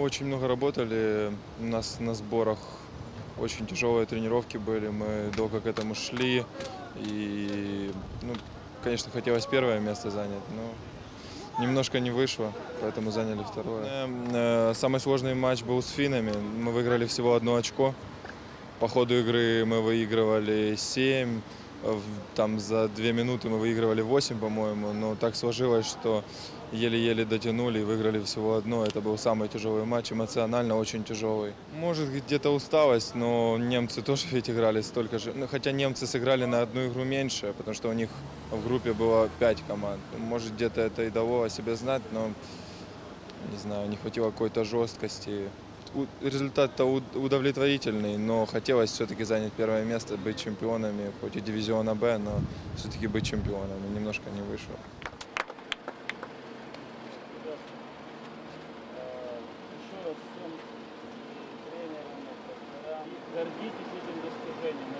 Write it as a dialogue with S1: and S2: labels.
S1: очень много работали. У нас на сборах очень тяжелые тренировки были. Мы долго к этому шли. И, ну, конечно, хотелось первое место занять, но немножко не вышло, поэтому заняли второе. Эм, э, Самый сложный матч был с финнами. Мы выиграли всего одно очко. По ходу игры мы выигрывали 7. Там за две минуты мы выигрывали 8, по-моему. Но так сложилось, что еле-еле дотянули и выиграли всего одно. Это был самый тяжелый матч, эмоционально очень тяжелый. Может, где-то усталость, но немцы тоже ведь играли столько же. Ну, хотя немцы сыграли на одну игру меньше, потому что у них в группе было 5 команд. Может, где-то это и дало о себе знать, но, не знаю, не хватило какой-то жесткости. Результат-то уд- удовлетворительный, но хотелось все-таки занять первое место, быть чемпионами, хоть и дивизиона Б, но все-таки быть чемпионами. Немножко не вышло.
S2: Тренерам, гордитесь этим достижением.